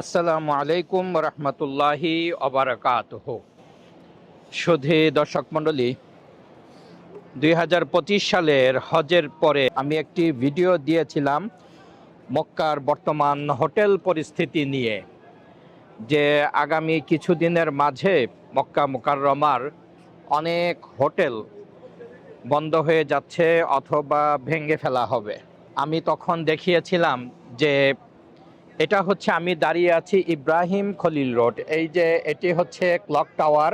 আসসালামু আলাইকুম রহমতুল্লাহি অবরাকাত সুধী দর্শক মণ্ডলী, দুই হাজার পঁচিশ সালের হজের পরে আমি একটি ভিডিও দিয়েছিলাম মক্কার বর্তমান হোটেল পরিস্থিতি নিয়ে, যে আগামী কিছুদিনের মাঝে মক্কা মোকাররমার অনেক হোটেল বন্ধ হয়ে যাচ্ছে অথবা ভেঙে ফেলা হবে। আমি তখন দেখিয়েছিলাম যে এটা হচ্ছে আমি দাঁড়িয়ে আছি ইব্রাহিম খলিল রোড। এই যে এটি হচ্ছে ক্লক টাওয়ার,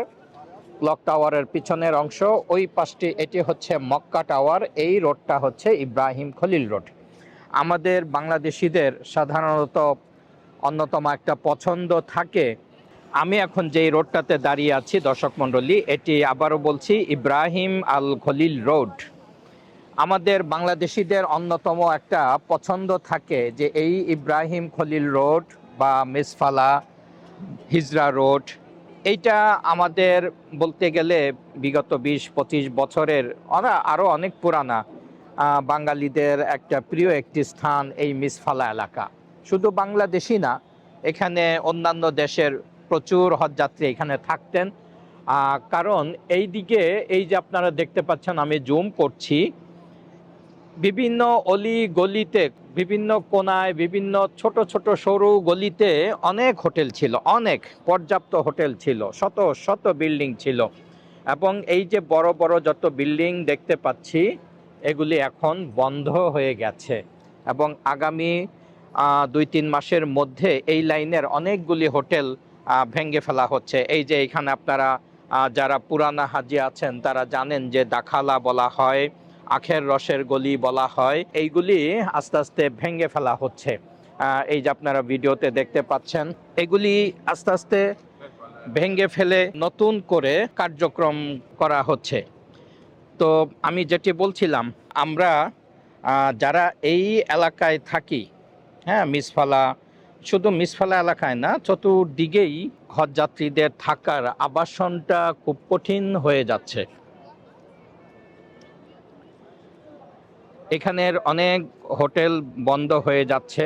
ক্লক টাওয়ারের পিছনের অংশ, ওই পাশটি, এটি হচ্ছে মক্কা টাওয়ার, এই রোডটা হচ্ছে ইব্রাহিম খলিল রোড। আমাদের বাংলাদেশিদের সাধারণত অন্যতম একটা পছন্দ থাকে। আমি এখন যেই রোডটাতে দাঁড়িয়ে আছি, দর্শক মণ্ডলী, এটি আবারও বলছি, ইব্রাহিম আল খলিল রোড। আমাদের বাংলাদেশিদের অন্যতম একটা পছন্দ থাকে যে এই ইব্রাহিম খলিল রোড বা মেসফালা হিজরা রোড। এইটা আমাদের বলতে গেলে বিগত বিশ, পঁচিশ বছরের আরও অনেক পুরানা বাঙালিদের একটা প্রিয় একটি স্থান এই মিসফালা এলাকা। শুধু বাংলাদেশি না, এখানে অন্যান্য দেশের প্রচুর হজযাত্রী এখানে থাকতেন। কারণ এই দিকে এই যে আপনারা দেখতে পাচ্ছেন, আমি জুম করছি বিভিন্ন অলি গলিতে, বিভিন্ন কোনায়, বিভিন্ন ছোট ছোট সরু গলিতে অনেক হোটেল ছিল, অনেক পর্যাপ্ত হোটেল ছিল, শত শত বিল্ডিং ছিল। এবং এই যে বড় বড় যত বিল্ডিং দেখতে পাচ্ছি, এগুলি এখন বন্ধ হয়ে গেছে। এবং আগামী দুই তিন মাসের মধ্যে এই লাইনের অনেকগুলি হোটেল ভেঙে ফেলা হচ্ছে। এই যে এখানে আপনারা যারা পুরানা হাজি আছেন, তারা জানেন যে দাখালা বলা হয়। আখের রসের গলি বলা হয়। এইগুলি আস্তে আস্তে ভেঙে ফেলা হচ্ছে। এই যে আপনারা ভিডিওতে দেখতে পাচ্ছেন, এগুলি আস্তে আস্তে ভেঙে ফেলে নতুন করে কার্যক্রম করা হচ্ছে। তো আমি যেটি বলছিলাম, আমরা যারা এই এলাকায় থাকি হ্যাঁ মিসফালা, শুধু মিসফালা এলাকায় না, চতুর্দিকেই হজযাত্রীদের থাকার আবাসনটা খুব কঠিন হয়ে যাচ্ছে। এখানের অনেক হোটেল বন্ধ হয়ে যাচ্ছে।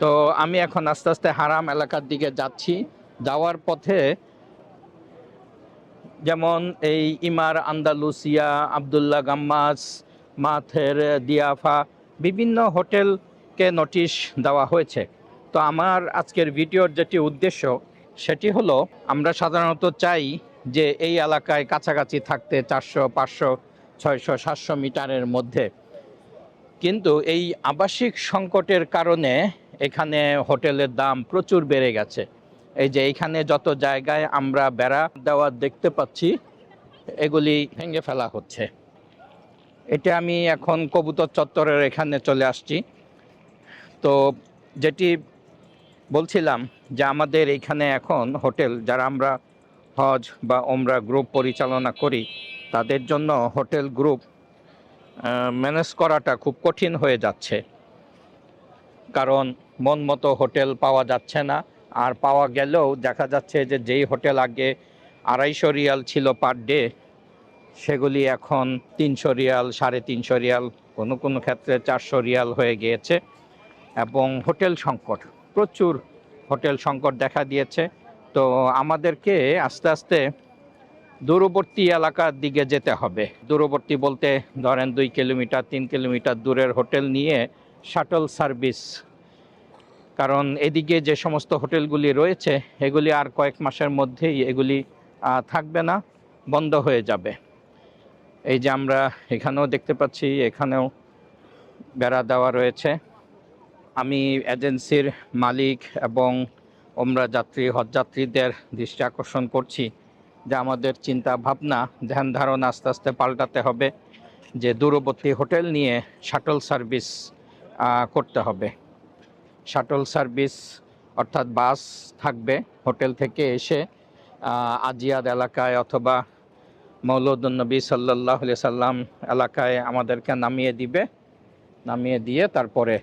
তো আমি এখন আস্তে আস্তে হারাম এলাকার দিকে যাচ্ছি। যাওয়ার পথে যেমন এই ইমার আন্দালুসিয়া, আবদুল্লাহ গাম্মাস, মাথের দিয়াফা বিভিন্ন হোটেলকে নোটিশ দেওয়া হয়েছে। তো আমার আজকের ভিডিওর যেটি উদ্দেশ্য সেটি হলো, আমরা সাধারণত চাই যে এই এলাকায় কাছাকাছি থাকতে চারশো, পাঁচশো, ছয়শো, সাতশো মিটারের মধ্যে। কিন্তু এই আবাসিক সংকটের কারণে এখানে হোটেলের দাম প্রচুর বেড়ে গেছে। এই যে এইখানে যত জায়গায় আমরা বেড়া দেওয়া দেখতে পাচ্ছি, এগুলি ভেঙে ফেলা হচ্ছে। এটা আমি এখন কবুতর চত্বরের এখানে চলে আসছি। তো যেটি বলছিলাম যে আমাদের এখানে এখন হোটেল, যারা আমরা হজ বা ওমরা গ্রুপ পরিচালনা করি, তাদের জন্য হোটেল গ্রুপ ম্যানেজ করাটা খুব কঠিন হয়ে যাচ্ছে। কারণ মন মতো হোটেল পাওয়া যাচ্ছে না, আর পাওয়া গেলেও দেখা যাচ্ছে যে যেই হোটেল আগে আড়াইশো রিয়াল ছিল পার ডে, সেগুলি এখন তিনশো রিয়াল, সাড়ে তিনশো রিয়াল, কোনো কোনো ক্ষেত্রে চারশো রিয়াল হয়ে গিয়েছে, এবং হোটেল সংকট, প্রচুর হোটেল সংকট দেখা দিয়েছে। তো আমাদেরকে আস্তে আস্তে দূরবর্তী এলাকার দিকে যেতে হবে। দূরবর্তী বলতে ধরেন দুই কিলোমিটার, তিন কিলোমিটার দূরের হোটেল নিয়ে শাটল সার্ভিস। কারণ এদিকে যে সমস্ত হোটেলগুলি রয়েছে, এগুলি আর কয়েক মাসের মধ্যেই এগুলি থাকবে না, বন্ধ হয়ে যাবে। এই যে আমরা এখানেও দেখতে পাচ্ছি, এখানেও বেড়া দেওয়া রয়েছে। আমি এজেন্সির মালিক এবং ওমরা যাত্রী, হজযাত্রীদের দৃষ্টি আকর্ষণ করছি। যে আমাদের চিন্তা ভাবনা, ধ্যান ধারণা আস্তে আস্তে পাল্টাতে হবে। যে দূরবর্তী হোটেল নিয়ে শাটল সার্ভিস করতে হবে। শাটল সার্ভিস অর্থাৎ বাস থাকবে হোটেল থেকে এসে আজিয়াদ এলাকায় অথবা মৌলুদ্নবী সাল্লাহ সাল্লাম এলাকায় আমাদেরকে নামিয়ে দিবে। নামিয়ে দিয়ে তারপরে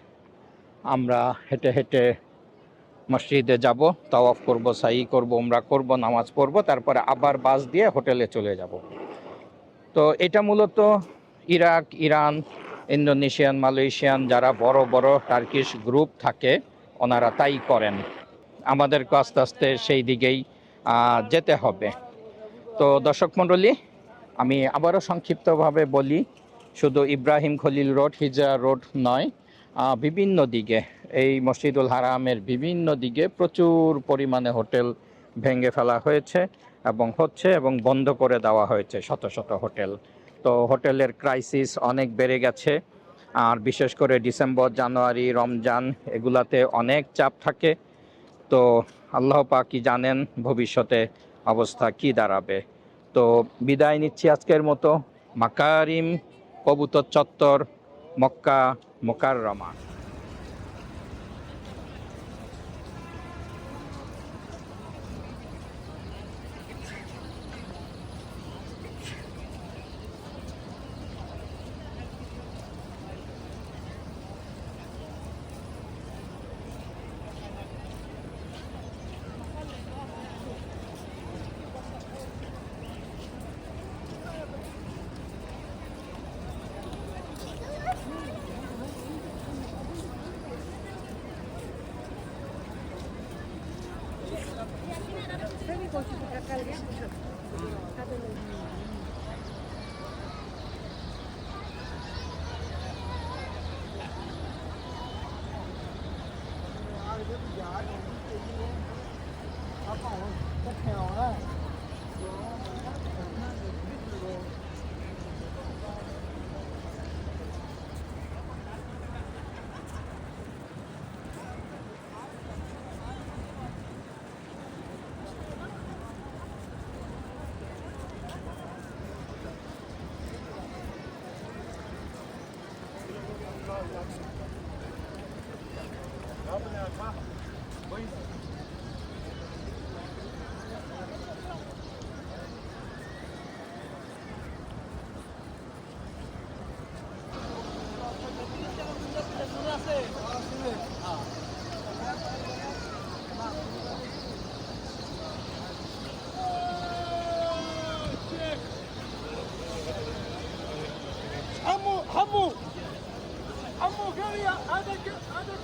আমরা হেঁটে হেঁটে মসজিদে যাব, তাওয়াফ করব, সাই করব, উমরা করব, নামাজ পড়ব, তারপরে আবার বাস দিয়ে হোটেলে চলে যাব। তো এটা মূলত ইরাক, ইরান, ইন্দোনেশিয়ান, মালয়েশিয়ান যারা বড় বড় টার্কিশ গ্রুপ থাকে, ওনারা তাই করেন। আমাদেরকে আস্তে আস্তে সেই দিকেই যেতে হবে। তো দর্শক মণ্ডলী, আমি আবারও সংক্ষিপ্তভাবে বলি, শুধু ইব্রাহিম খলিল রোড, হিজরা রোড নয় বিভিন্ন দিকে এই মসজিদুল হারামের বিভিন্ন দিকে প্রচুর পরিমাণে হোটেল ভেঙে ফেলা হয়েছে এবং হচ্ছে এবং বন্ধ করে দেওয়া হয়েছে শত শত হোটেল। তো হোটেলের ক্রাইসিস অনেক বেড়ে গেছে। আর বিশেষ করে ডিসেম্বর, জানুয়ারি, রমজান এগুলাতে অনেক চাপ থাকে। তো আল্লাহ পাকি জানেন ভবিষ্যতে অবস্থা কি দাঁড়াবে। তো বিদায় নিচ্ছি আজকের মতো। মাকারিম কবুতর চত্বর Mecca Mokarrama. Ah, eu vou ligar, não tem nenhum. Tá bom, tá bom, né? لي هذا ك- هذا